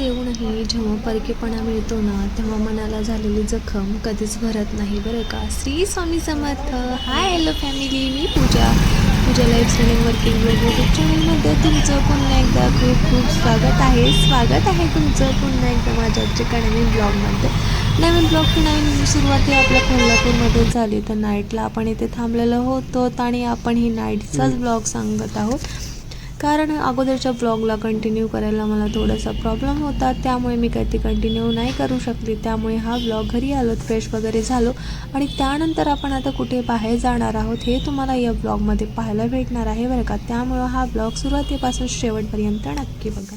देऊनही जेव्हा परकेपणा मिळतो ना तेव्हा मनाला झालेली जखम कधीच भरत नाही बरं का? Shri Swami Samarth. Hi hello family मी Pooja. Pooja lifestyle working blog YouTube चॅनलमध्ये तुमचं पुन्हा एकदा खूप खूप स्वागत आहे. स्वागत आहे तुमचं पुन्हा एकदा माझ्या आजच्या नवीन ब्लॉगमध्ये नवीन ब्लॉगची नवीन ही आपल्या कोल्हापूरमध्ये झाली. तर नाईटला आपण इथे थांबलेलो होतो आणि आपण ही नाईटचाच ब्लॉग सांगत आहोत. कारण अगोदरच्या ब्लॉगला कंटिन्यू करायला मला थोडासा प्रॉब्लेम होता. त्यामुळे मी काही ते कंटिन्यू नाही करू शकली. त्यामुळे हा ब्लॉग घरी आलो फ्रेश वगैरे झालो. आणि त्यानंतर आपण आता कुठे बाहेर जाणार आहोत हे तुम्हाला या ब्लॉगमध्ये पाहायला भेटणार आहे बरं का? त्यामुळं हा ब्लॉग सुरुवातीपासून शेवटपर्यंत नक्की बघा.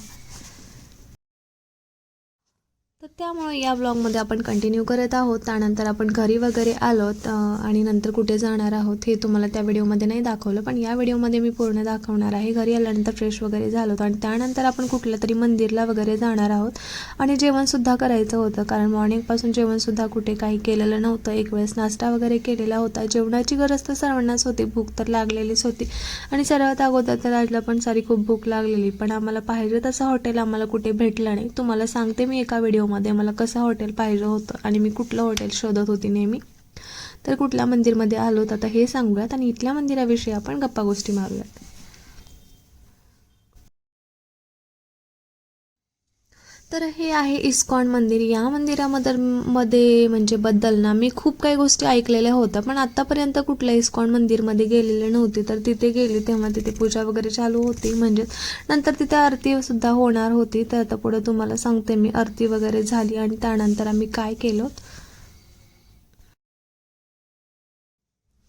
त्यामुळे या ब्लॉगमध्ये आपण कंटिन्यू करत आहोत. त्यानंतर आपण घरी वगैरे आलोत आणि नंतर कुठे जाणार आहोत हे तुम्हाला त्या व्हिडिओमध्ये नाही दाखवलं पण या व्हिडिओमध्ये मी पूर्ण दाखवणार आहे. घरी आल्यानंतर फ्रेश वगैरे झालो आणि त्यानंतर आपण कुठल्या तरी मंदिरला वगैरे जाणार आहोत. आणि जेवणसुद्धा करायचं होतं कारण मॉर्निंगपासून जेवणसुद्धा कुठे काही केलेलं नव्हतं. एक वेळेस नाश्ता वगैरे केलेला होता. जेवणाची गरज तर सर्वांनाच होती भूक तर लागलेलीच होती. आणि सर्वात अगोदर तर आजला पण सारी खूप भूक लागलेली पण आम्हाला पाहिजे तसं हॉटेल आम्हाला कुठे भेटलं नाही. तुम्हाला सांगते मी एका व्हिडिओमध्ये. मला कसं हॉटेल पाहिजे होतं आणि मी कुठलं हॉटेल शोधत होती नेहमी तर कुठल्या मंदिरमध्ये आलोत आता हे सांगूयात आणि इथल्या मंदिराविषयी आपण गप्पा गोष्टी मारूयात. तर हे आहे इस्कॉन मंदिर. या मंदिरामध्ये मध्ये म्हणजे बद्दल ना मी खूप काही गोष्टी ऐकलेल्या होत्या पण आत्तापर्यंत कुठल्या इस्कॉन मंदिरमध्ये गेलेले नव्हते. तर तिथे गेली तेव्हा तिथे पूजा वगैरे चालू होती. म्हणजे नंतर तिथे आरतीसुद्धा होणार होती. तर आता पुढे तुम्हाला सांगते मी आरती वगैरे झाली आणि त्यानंतर आम्ही काय केलं.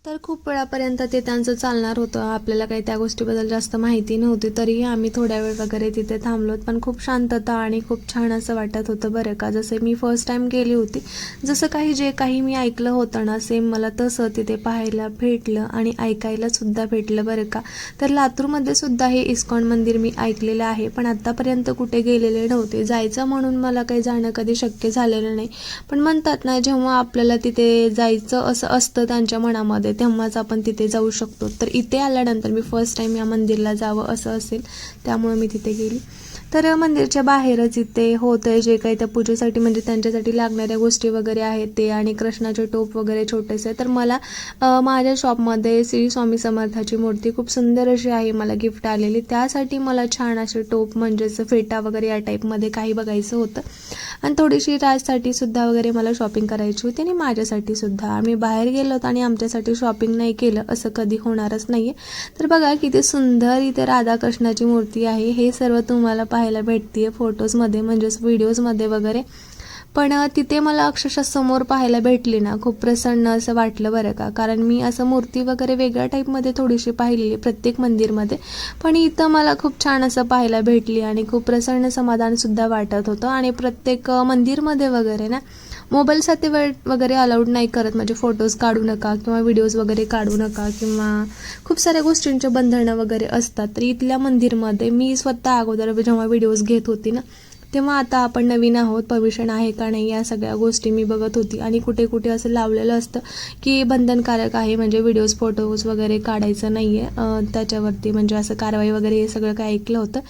तर खूप वेळापर्यंत ते त्यांचं चालणार होतं. आपल्याला काही त्या गोष्टीबद्दल जास्त माहिती नव्हती तरीही आम्ही थोड्या वेळ वगैरे तिथे थांबलोत. पण खूप शांतता आणि खूप छान असं वाटत होतं बरं का. जसे मी फर्स्ट टाईम गेली होती जसं काही जे काही मी ऐकलं होतं ना सेम मला तसं तिथे पाहायला भेटलं आणि ऐकायला सुद्धा भेटलं बरं का. तर लातूरमध्ये सुद्धा हे इस्कॉन मंदिर मी ऐकलेलं आहे पण आत्तापर्यंत कुठे गेलेले नव्हते. जायचं म्हणून मला काही जाणं कधी शक्य झालेलं नाही. पण म्हणतात ना जेव्हा आपल्याला तिथे जायचं असं असतं त्यांच्या मनामध्ये तेव्हाच आपण तिथे जाऊ शकतो. तर इथे आल्यानंतर मी फर्स्ट टाईम या मंदिरला जावं असं असेल त्यामुळे मी तिथे गेली. तर मंदिरच्या बाहेरच इथे होतं जे काही त्या पूजेसाठी म्हणजे त्यांच्यासाठी लागणाऱ्या गोष्टी वगैरे आहेत ते आणि कृष्णाचे टोप वगैरे छोटेसे. तर मला माझ्या शॉपमध्ये श्री स्वामी समर्थाची मूर्ती खूप सुंदर अशी आहे मला गिफ्ट आलेली. त्यासाठी मला छान असे टोप म्हणजेच फेटा वगैरे या टाईपमध्ये काही बघायचं होतं. आणि थोडीशी राजसाठी सुद्धा वगैरे मला शॉपिंग करायची होती आणि माझ्यासाठी सुद्धा. आम्ही बाहेर गेलो आणि आमच्यासाठी शॉपिंग नाही केलं असं कधी होणारच नाही आहे तर बघा किती सुंदर इथे राधाकृष्णाची मूर्ती आहे. हे सर्व तुम्हाला पाहायला भेटते फोटोजमध्ये म्हणजेच व्हिडिओजमध्ये वगैरे. पण तिथे मला अक्षरशः समोर पाहायला भेटली ना खूप प्रसन्न असं वाटलं बरं का. कारण मी असं मूर्ती वगैरे वेगळ्या टाईपमध्ये थोडीशी पाहिलेली प्रत्येक मंदिरमध्ये. पण इथं मला खूप छान असं पाहायला भेटली आणि खूप प्रसन्न समाधानसुद्धा वाटत होतं. आणि प्रत्येक मंदिरमध्ये वगैरे ना मोबाईलसाठी वे वगैरे अलाउड नाही करत. म्हणजे फोटोज काढू नका किंवा व्हिडिओज वगैरे काढू नका किंवा खूप साऱ्या गोष्टींचे बंधनं वगैरे असतात. तर इथल्या मंदिरमध्ये मी स्वतः अगोदर जेव्हा व्हिडिओज घेत होती ना तेव्हा आता आपण नवीन आहोत परमिशन आहे का नाही या सगळ्या गोष्टी मी बघत होती. आणि कुठे कुठे असं लावलेलं असतं की बंधनकारक आहे म्हणजे व्हिडिओज फोटोज वगैरे काढायचं नाही आहे त्याच्यावरती म्हणजे असं कारवाई वगैरे हे सगळं काय ऐकलं होतं.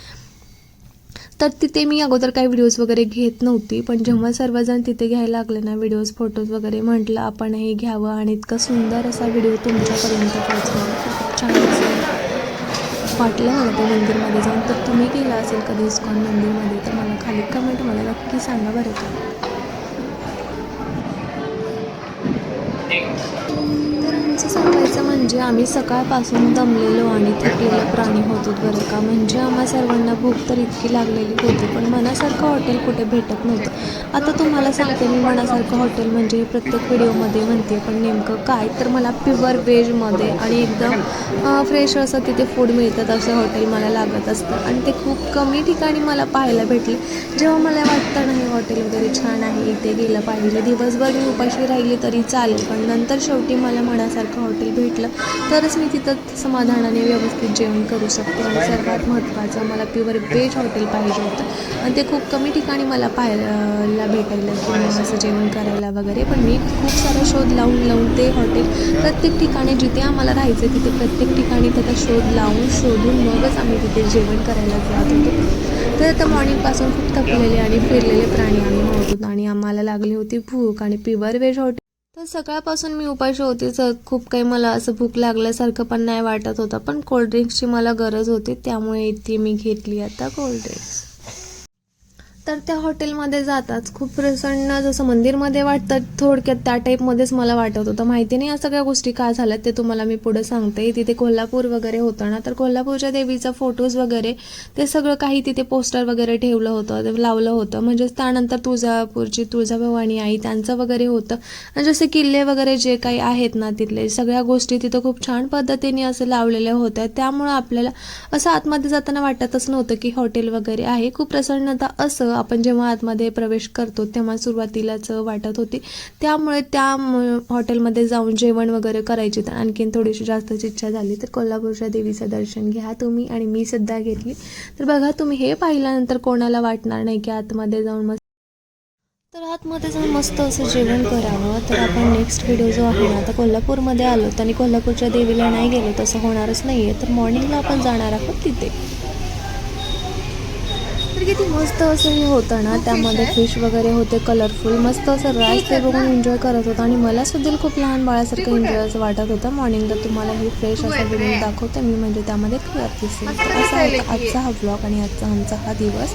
तर तिथे मी अगोदर काही व्हिडिओज वगैरे घेत नव्हती. पण जेव्हा सर्वजण तिथे घ्यायला लागले ना व्हिडिओज फोटोज वगैरे म्हटलं आपण हे घ्यावं आणि इतका सुंदर असा व्हिडिओ तुमच्यापर्यंत पोहोचवा. खूप छान. असं वाटलं मला त्या मंदिरमध्ये जाऊन. तर तुम्ही गेला असेल कधी इस्कॉन मंदिरमध्ये तर मला खाली कमेंट मला नक्की सांगा बरं का. म्हणजे आम्ही सकाळपासून दमलेलो आणि थकलेलो प्राणी होतो बरं का. म्हणजे आम्हा सर्वांना भूक तर इतकी लागलेली होती पण मनासारखं हॉटेल कुठे भेटत नव्हतं. आता तुम्हाला सांगते मी मनासारखं हॉटेल म्हणजे प्रत्येक व्हिडिओमध्ये म्हणते पण नेमकं काय तर मला प्युअर व्हेजमध्ये आणि एकदम फ्रेश असं तिथे फूड मिळतात असं हॉटेल मला लागत असतं. आणि ते खूप कमी ठिकाणी मला पाहायला भेटले. जेव्हा मला वाटतं नाही हॉटेल वगैरे छान आहे इथे गेलं पाहिजे. दिवसभर मी उपाशी राहिली तरी चालेल. पण नंतर शेवटी मला मनासारखं हॉटेल भेट भेटलं तरच मी तिथं समाधानाने व्यवस्थित जेवण करू शकते. आणि सर्वात महत्त्वाचं मला प्युअर वेज हॉटेल पाहिजे होतं. आणि ते खूप कमी ठिकाणी मला पाहायला भेटायला किंवा असं जेवण करायला वगैरे. पण मी खूप सारा शोध लावून लावून ते हॉटेल प्रत्येक ठिकाणी जिथे आम्हाला राहायचं तिथे प्रत्येक ठिकाणी त्याचा शोध लावून शोधून मगच आम्ही तिथे जेवण करायला जात होतो. तर आता मॉर्निंगपासून खूप थकलेले आणि फिरलेले प्राणी आम्ही होतो आणि आम्हाला लागली होती भूक. आणि प्युअर वेज हॉटेल तर सकाळपासून मी उपाशी होते तर खूप काही मला असं भूक लागल्यासारखं पण नाही वाटत होतं. पण कोल्ड्रिंक्सची मला गरज होती त्यामुळे इथे मी घेतली आता कोल्ड्रिंक्स तर त्या हॉटेलमध्ये जाताच खूप प्रसन्न जसं मंदिरमध्ये वाटतं थोडक्यात त्या टाईपमध्येच मला वाटत होतं. माहिती नाही या सगळ्या गोष्टी का झाल्यात ते तुम्हाला मी पुढे सांगते. तिथे कोल्हापूर वगैरे होतं ना तर कोल्हापूरच्या देवीचा फोटोज वगैरे ते सगळं काही तिथे पोस्टर वगैरे ठेवलं होतं ते लावलं होतं. म्हणजेच त्यानंतर तुळजापूरची तुळजाभवानी आई त्यांचं वगैरे होतं. आणि जसे किल्ले वगैरे जे काही आहेत ना तिथले सगळ्या गोष्टी तिथं खूप छान पद्धतीने असं लावलेल्या होत्या. त्यामुळं आपल्याला असं आतमध्ये जाताना वाटतच नव्हतं की हॉटेल वगैरे आहे. खूप प्रसन्नता असं आपण जेव्हा आतमध्ये प्रवेश करतो तेव्हा सुरुवातीलाच वाटत होती. त्यामुळे त्या हॉटेलमध्ये जाऊन जेवण वगैरे करायची तर आणखीन थोडीशी जास्तच इच्छा झाली तर कोल्हापूरच्या देवीचं दर्शन घ्या तुम्ही आणि मी सुद्धा घेतली. तर बघा तुम्ही हे पाहिल्यानंतर कोणाला वाटणार नाही की आतमध्ये जाऊन मस्त तर आतमध्ये जाऊन मस्त असं जेवण करावं. तर आपण नेक्स्ट व्हिडिओ जो आहे ना आता कोल्हापूरमध्ये आलो आणि कोल्हापूरच्या देवीला नाही गेलो तसं होणारच नाही आहे तर मॉर्निंगला आपण जाणार आहोत तिथे. किती मस्त असं हे होतं ना त्यामध्ये फिश वगैरे होते कलरफुल मस्त असं राईस ते बघून एन्जॉय करत होतं. आणि मला सुद्धा खूप लहान बाळासारखं एन्जॉय असं वाटत होतं. मॉर्निंगला तुम्हाला हे फ्रेश असं बनवून दाखवते मी म्हणजे त्यामध्ये क्लिअर दिसेल. असा होता आजचा हा ब्लॉग आणि आजचा आमचा हा दिवस.